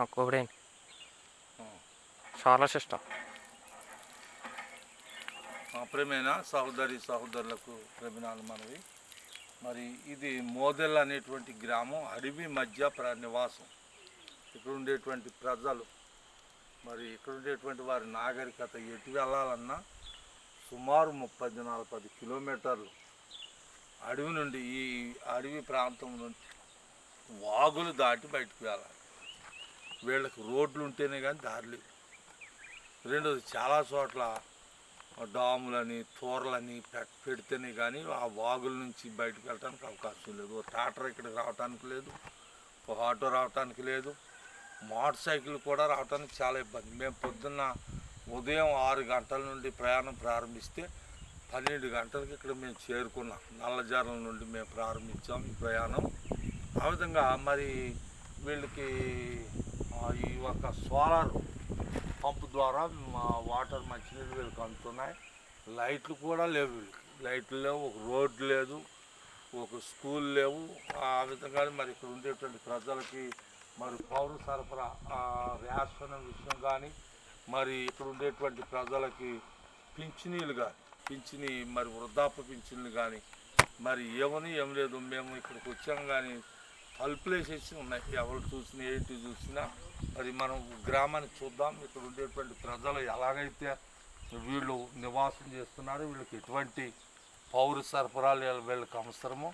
కోవిడేంటి ఆ. Solar system ఆ, ప్రేమైన? సహోదరి సహోదరులకు ప్రేమినాలు మనవి. మరి ఇది మోదెల్ అనేటువంటి గ్రామం అడవి మధ్య ప్ర నివాసం. ఇక్కడ ఉండేటువంటి ప్రజలు. మరి ఇక్కడ ఉండేటువంటి వారి నాగరికత ఎటు వెళ్ళాలన్నా సుమారు ముప్పై నలభై కిలోమీటర్లు అడవి నుండి ఈ అడవి ప్రాంతం నుండి వాగులు దాటి బయటకు వెళ్ళాలి. వీళ్ళకి రోడ్లు ఉంటేనే కానీ దారి రెండోది చాలా చోట్ల డాములని తోరలని పెడితేనే కానీ ఆ వాగుల నుంచి బయటకు వెళ్ళడానికి అవకాశం లేదు. ట్రాక్టర్ ఇక్కడికి రావడానికి లేదు ఒక ఆటో రావడానికి లేదు మోటార్ సైకిల్ కూడా రావడానికి చాలా ఇబ్బంది. మేము పొద్దున్న ఉదయం ఆరు గంటల నుండి ప్రయాణం ప్రారంభిస్తే పన్నెండు గంటలకి ఇక్కడ మేము చేరుకున్నాం. నల్లజారం నుండి మేము ప్రారంభించాం ఈ ప్రయాణం. ఆ విధంగా మరి వీళ్ళకి ఈ యొక్క సోలార్ పంపు ద్వారా మా వాటర్ మంచినీళ్ళు వీళ్ళకి అందుతున్నాయి. లైట్లు కూడా లేవు. లైట్లు లేవు ఒక రోడ్డు లేదు ఒక స్కూల్ లేవు. ఆ విధంగా మరి ఇక్కడ ఉండేటువంటి ప్రజలకి మరి పౌర సరఫరా రేషన్ విషయం కానీ మరి ఇక్కడ ఉండేటువంటి ప్రజలకి పింఛనీలు కానీ పింఛని మరి వృద్ధాప్య పింఛన్లు కానీ మరి ఏమని ఏం లేదు. మేము ఇక్కడికి వచ్చాం కానీ తలుపులేసేసి ఉన్నాయి. ఎవరు చూసినా ఏంటి చూసినా అది మనం గ్రామాన్ని చూద్దాం. ఇక్కడ ఉండేటువంటి ప్రజలు ఎలాగైతే వీళ్ళు నివాసం చేస్తున్నారో వీళ్ళకి ఎటువంటి పౌర సరఫరాలు వీళ్ళకి అవసరమో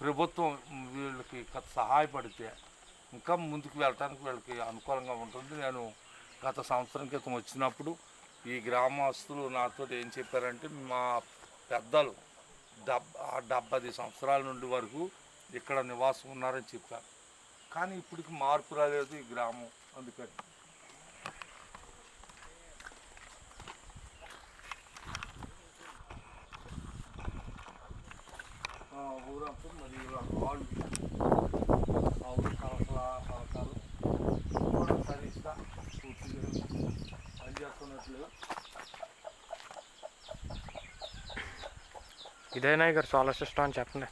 ప్రభుత్వం వీళ్ళకి సహాయపడితే ఇంకా ముందుకు వెళ్ళటానికి వీళ్ళకి అనుకూలంగా ఉంటుంది. నేను గత సంవత్సరం క్రితం వచ్చినప్పుడు ఈ గ్రామస్తులు నాతో ఏం చెప్పారంటే మా పెద్దలు డబ్ ఆ సంవత్సరాల నుండి వరకు ఇక్కడ నివాసం ఉన్నారని చెప్పారు. కానీ ఇప్పటికి మార్పు రాలేదు ఈ గ్రామం. అందుకని. ఆ, ఊరంతా మరి ఇలా రాళ్ళు ఆవులు కలకల పలకాలు కూడా సరిగ్గా పూర్తిగా పనిచేస్తున్నట్లు ఇదేనా ఇక్కడ సోలార్ సిస్టమ్ అని చెప్పండి.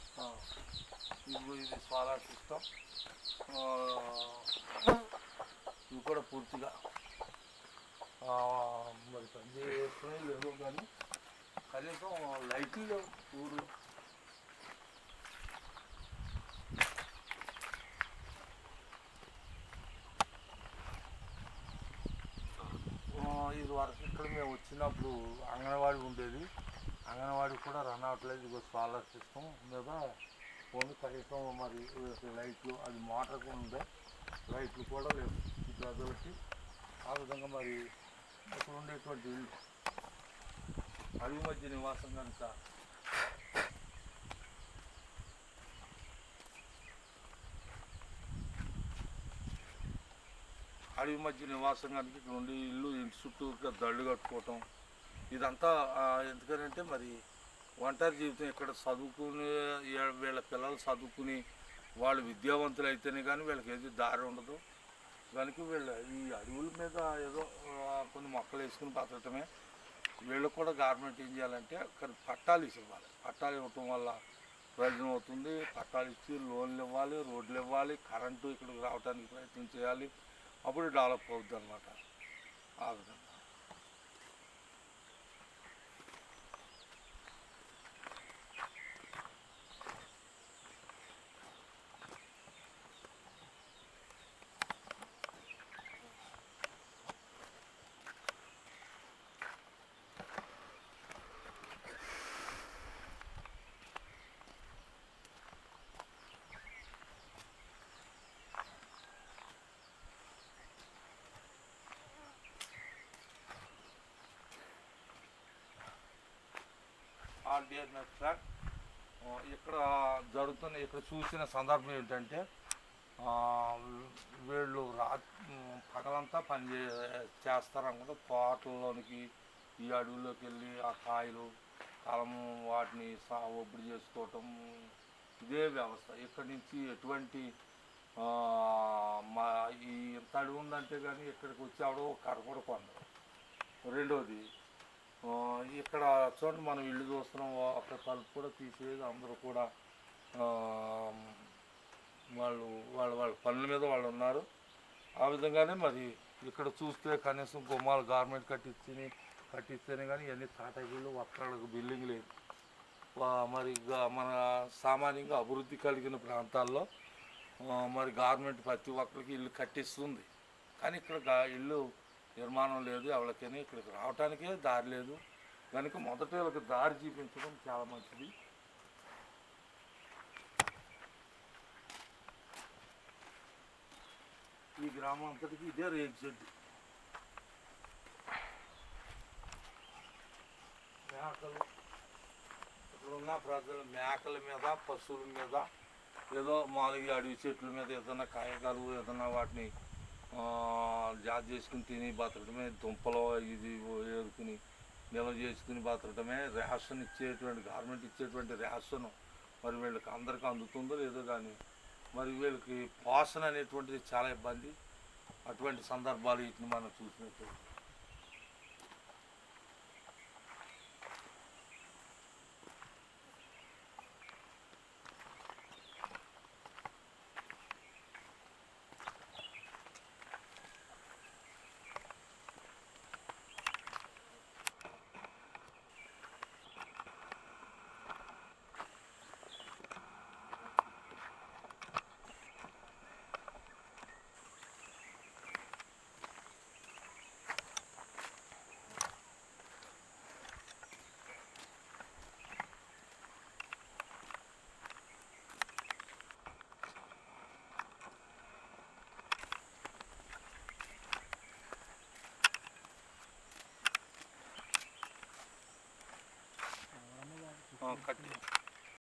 ఇది సోలార్ సిస్టమ్ ఇవి కూడా పూర్తిగా మరి మరి పనిచేస్తున్నాయి లేదు కానీ కనీసం లైట్లు లేవు ఊరు ఇది వరకు ఇక్కడ మేము వచ్చినప్పుడు అంగన్వాడీ ఉండేది. అంగన్వాడీ కూడా రన్ అవ్వట్లేదు ఇదిగో సోలార్ సిస్టమ్. మీద ఓన్లీ కనీసం మరి లైట్లు అది మోటార్ కూడా ఉండే లైట్లు కూడా లేవు. ఈ ఆ విధంగా మరి ఇక్కడ ఉండేటువంటి ఇల్లు అడుగు మధ్య నివాసం కనుక అడవి మధ్య నివాసం కనుక ఇక్కడ ఉండి ఇల్లు ఇంటి చుట్టూ దళ్ళు కట్టుకోవటం ఇదంతా ఎందుకని ఎందుకనంటే మరి ఒంటరి జీవితం ఇక్కడ చదువుకునే వీళ్ళ పిల్లలు చదువుకుని వాళ్ళు విద్యావంతులు అయితేనే కానీ వీళ్ళకి ఏది దారి ఉండదు. కనుక వీళ్ళ ఈ అడవుల మీద ఏదో కొన్ని మొక్కలు వేసుకుని బతకటమే. వీళ్ళకి కూడా గవర్నమెంట్ ఏం చేయాలంటే పట్టాలు ఇచ్చి ఇవ్వాలి. పట్టాలు ఇవ్వటం వల్ల ప్రయోజనం అవుతుంది. పట్టాలు ఇచ్చి లోన్లు ఇవ్వాలి రోడ్లు ఇవ్వాలి కరెంటు ఇక్కడికి రావడానికి ప్రయత్నం చేయాలి. అప్పుడు డెవలప్ అవుద్ది అనమాట ఆ విధంగా. ఆల్ డియర్ మై ఫ్రెండ్ ఇక్కడ జరుగుతున్న ఇక్కడ చూసిన సందర్భం ఏంటంటే వీళ్ళు రా పగలంతా పని చే చేస్తారనుకుంటే తోటల్లోనికి ఈ అడవుల్లోకి వెళ్ళి ఆ కాయలు కలము వాటిని సా ఒప్పుడు చేసుకోవటం ఇదే వ్యవస్థ. ఇక్కడి నుంచి ఎటువంటి మా ఈ ఇంత అడుగు ఉందంటే కానీ ఇక్కడికి వచ్చి ఆవిడ కర్ర కూడా. కొందరు రెండోది ఇక్కడ చూడండి మనం ఇల్లు చూస్తున్నాం. అక్కడ తలుపు కూడా తీసేది అందరూ కూడా. వాళ్ళు వాళ్ళ వాళ్ళ పనుల మీద వాళ్ళు ఉన్నారు. ఆ విధంగానే మరి ఇక్కడ చూస్తే కనీసం గుమ్మాలు గార్మెంట్ కట్టించి కట్టిస్తేనే కానీ ఇవన్నీ తాటాగిళ్ళు వస్త్రాలకు బిల్డింగ్ లేదు. మరి గ- మన సామాన్యంగా అభివృద్ధి కలిగిన ప్రాంతాల్లో మరి గవర్నమెంట్ ప్రతి ఒక్కరికి ఇల్లు కట్టిస్తుంది. కానీ ఇక్కడ ఇల్లు నిర్మాణం లేదు ఎవరికైనా ఇక్కడికి రావటానికే దారి లేదు. కనుక మొదట వీళ్ళకి దారి చూపించడం చాలా మంచిది. ఈ గ్రామం అంతటికి ఇదే రేక్ షెడ్ మేకలు ఇక్కడున్న ప్రజలు మేకల మీద పశువుల మీద ఏదో మామూలుగా అడవి చెట్ల మీద ఏదైనా కాయగాలు ఏదైనా వాటిని జాతి చేసుకుని తిని బతకడమే దుంపలు ఇది ఏరుకుని నిల్వ చేసుకుని బతకడమే రేషన్ ఇచ్చేటువంటి గవర్నమెంట్ ఇచ్చేటువంటి రేషన్ మరి వీళ్ళకి అందరికీ అందుతుందో లేదో కానీ మరి వీళ్ళకి పోషణ అనేటువంటిది చాలా ఇబ్బంది. అటువంటి సందర్భాలు వీటిని మనం చూసినట్టు Oh, cut it.